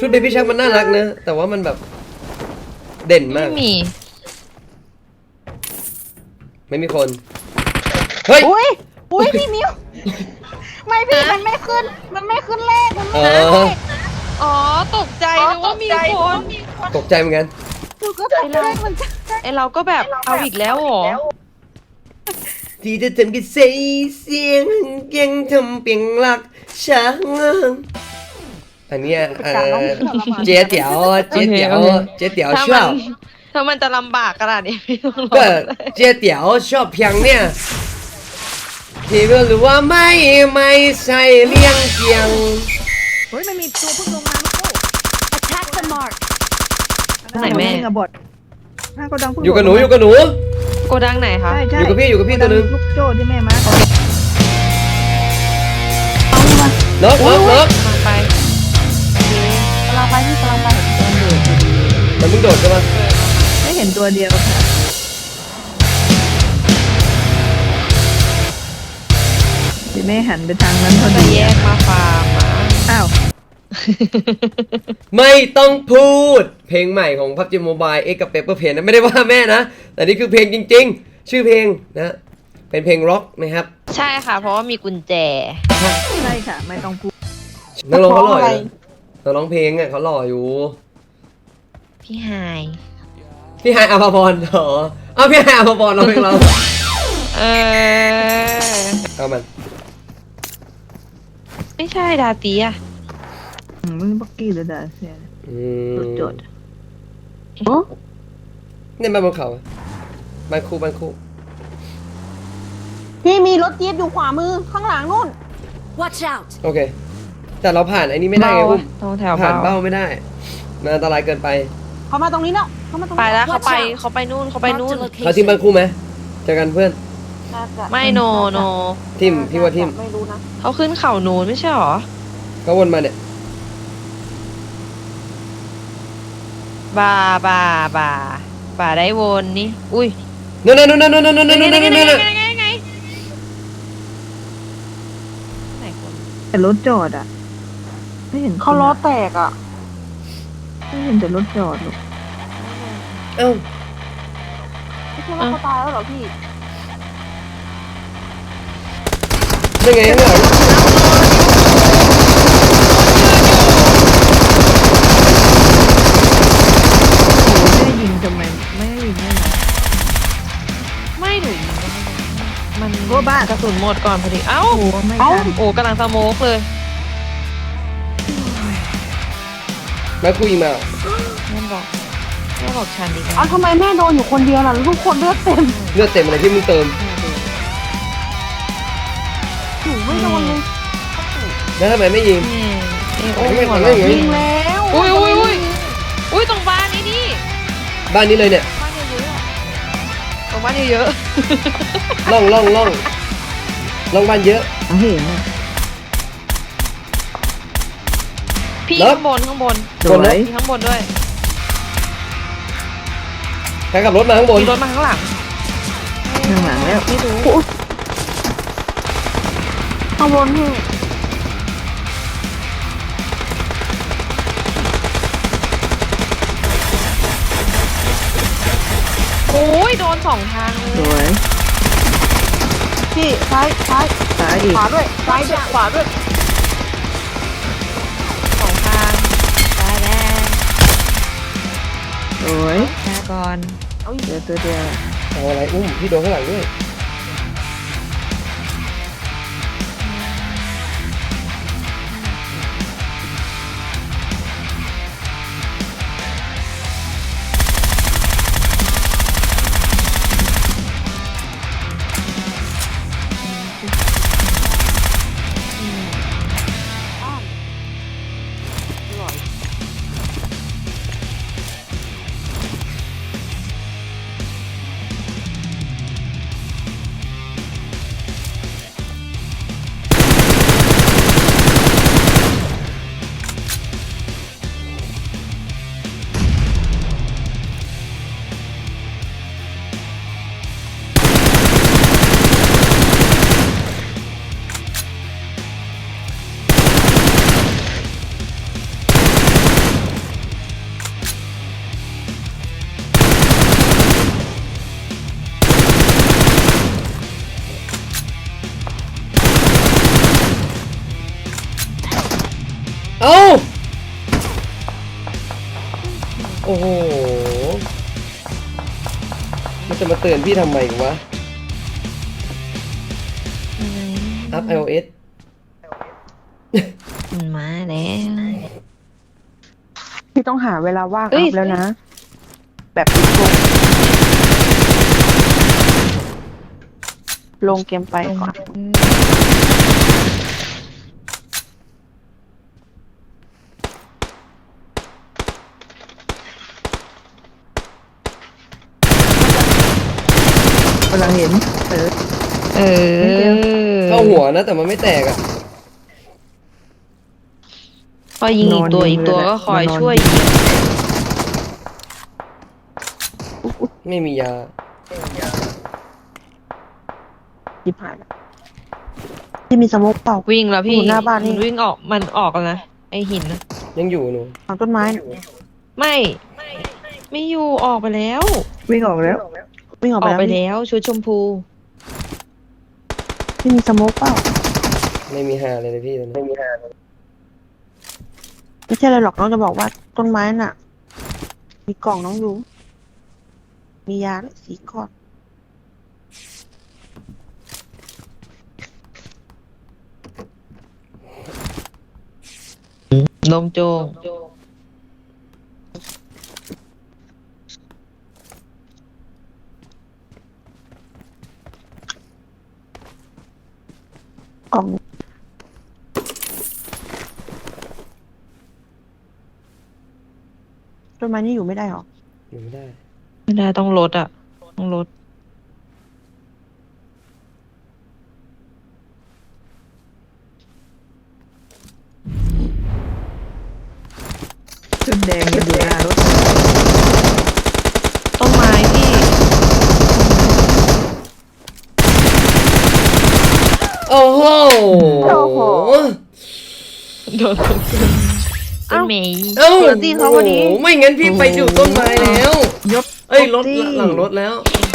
ชุดเบบี้ชักมันน่ารักนะ แต่ว่ามันแบบ เด่นมาไม่ก มีไม่มีคน เฮ้ย อุ้ยอุ้ยพี่มิวไม่พี่มันไม่ขึ้น มันไม่ขึ้นเลขมันไม่ขึ้นอเลขอ๋อตกใจนึกว่ามีคนตกใจเหมือนกัน หนูก็ตกเลขมันจะไอเราก็แบบเอาอีกแล้วเหรอที่จะทำกันเสียเสียงยังทำเปียงรักช้าง อันเนี้ยเอ่อเจ๊เตี๋ยวเจ๊เตี๋ยวเจ๊เตี๋ยวถ้าชมัอนบถ้ามันจะลำบากขนาดนี้ไม่ต้องรอก็เจ๊เตี๋ยวชอบเพียงเนี่ยที่ไม่รู้ว่าไม่ไม่ใช่เลี้ยงเพียงเฮ้ยมันมีตัวเพิ่งลงมาลูกโอ้ Attack the mark. ไหนแม่ยิงอะบอดหน้าโกดังเพิ่งอยู่กับหนูลงอยู่กับหนูโกดังไหนคะใช่ใช่อยู่กับพี่อยู่กับพี่ตัวหนึงลูกโจ้ที่แม่มานกนกนกมาไเพิ่งโดดใช่ปะไม่เห็นตัวเดียวค่ะที่แม่หันไปทางนั้นพอจะดีแยกมาฟาร์มมาอ้าวไม่ต้องพูด เพลงใหม่ของ PUBG Mobile X กับ Paper Pen นะไม่ได้ว่าแม่นะ แต่นี่คือเพลงจริง ๆ ชื่อเพลงนะ เป็นเพลงร็อกนะครับใช่ค่ะ เพราะว่ามีกุญแจ ใช่ค่ะ ไม่ต้องพูดนักร้องเขาหล่อเพราะอะไรอยู่นักร้องเพลงอะเขาหล่ออยู่ พี่ไฮาย พี่ไฮายอภพรเหรอเอาพี่ไฮายอภพรเราเพลงเราเออ เอามันไม่ใช่ดาตีอะอืมมึงบักกี้หรือดาเซียอืมรถจดเนี่ยบ้านบนเขาอะบ้านคู่บ้านคู่พี่มีรถจี๊ปอยู่ขวามือข้างหลังนู่น Watch out. โอเค แต่เราผ่านไอ้นี้ไม่ได้ไงเบาอุ้มตรงแถวผ่านเบาเบ้าไม่ได้ มันอันตรายเกินไป เขามาตรงนี้แล้วเขามาตรงไปนี้แล้วเขาไป Watch out เขาไปนู่นเขาไป Marked นู่น a เราทีม location. บ้านคู่ไหมเจอกันเพื่อนน่าจะไม่โนโนทีมพี่ว่าทีมไม่รู้นะเขาขึ้นเขานูนไม่ใช่หรอก็วนมาเนี่ยบ่าบ่าบ่าบ่าได้วนนี่อุ้ยนู่นนู่นนู่นนู่นนู่นนู่นนู่นนู่นนู่นไงไงไงไหนคนแต่รถจอดอะไม่เห็นเขาล้อแตกอะ ไม่เห็นแต่รถจอดหรอกเอ้าไม่ใช่ว่าเขาตายแล้วเหรอพี่ ได้ไงข้างหลังไม่ได้ยิงทำไมไม่ได้ยิงได้ไงไม่หนูยิงก็ไม่ได้มันโอ้บ้ากระสุนหมดก่อนพอดี เอ้า โอ้ไม่เอ้าทัน โอ้กำลังสโมกเลย บ้านคู่ยิงมาเหรอแม่บอกแม่บอกฉันดีกว่าเอาทำไมแม่โดนอยู่คนเดียวล่ะลูกคนเลือดเต็มเลือดเต็มอะไรที่มึงเติม หนูไม่โดนเลยแล้วทำไมไม่ยิงแม่เอ้ยโอ้ไม่หัวไม่เราะไม่ยิงแล้วอุ้ยอุ้ยอุ้ยอุ้ยตรงบ้านนี้นี่บ้านนี้เลยเนี่ยบ้านเยอะๆอะตรงบ้านเยอะล่องล่องล่องล่องบ้านเยอะ เอาเห็นอะ พี่แล้ว ข้างบนข้างบนสวยพี่ข้างบนด้วยใครขับรถมาข้างบนมีรถมาข้างหลังข้างหลังแล้ว ไม่รู้ข้างบนพี่โอ้ยโดนสองทางเลสยวยพี่ซ้ายซ้ายซ้ายอีกขวาด้วยซ้ายด้วยขวาด้วย ก่อนเดี๋ยวตัวเดียว เอาอะไรอุ้มพี่โดนข้างหลังด้วย เอ้า โอ้โห มันจะมาเตือนพี่ทำไมวะ อัพ iOS มันมาแล้ว พี่ต้องหาเวลาว่างเอ้ยอัพแล้วนะ แบบติดลงลงเกมไปก่อนเวลาเห็น เออ เออเข้าหัวนะแต่มันไม่แตกอะพอยิงอีกตัวอีกตัวก็คอยช่วยยิงไม่มียายิบหายแล้วที่มีสโมกเปล่า วิ่งแล้วพี่อยู่หน้าบ้านนี่ มัวิ่งออกมันออกแล้วนะไอหินนะยังอยู่หนูหลังต้นไม้ ไม่ ไม่อยู่ออกไปแล้ว วิ่งออกแล้ว วิ่งออกออกไปไปแล้วแล้วชุดชมพูที่มีสโมกเปล่าไม่มีหาเลยนะพี่ตอนนี้ไม่ใช่อะไรหรอกน้องจะบอกว่าต้นไม้น่ะ มีกล่องน้องอยู่ มียาด้วยสีก้อนลมโจ กล่องต้นไม้นี่อยู่ไม่ได้หรอ อยู่ไม่ได้ไม่ได้ต้องลดอะ ต้องลดจุดแดงอยู่หน้ารถ ต้นไม้พี่ โอ้โหโอ้โห โดนต้นเมย์เอ้าเดี๋ยวตีเขาวันนี้โอ้โหไม่งั้นพี่ไปดูต้นไม้แล้วยศเอ้ยรถตี้หลังรถแล้วย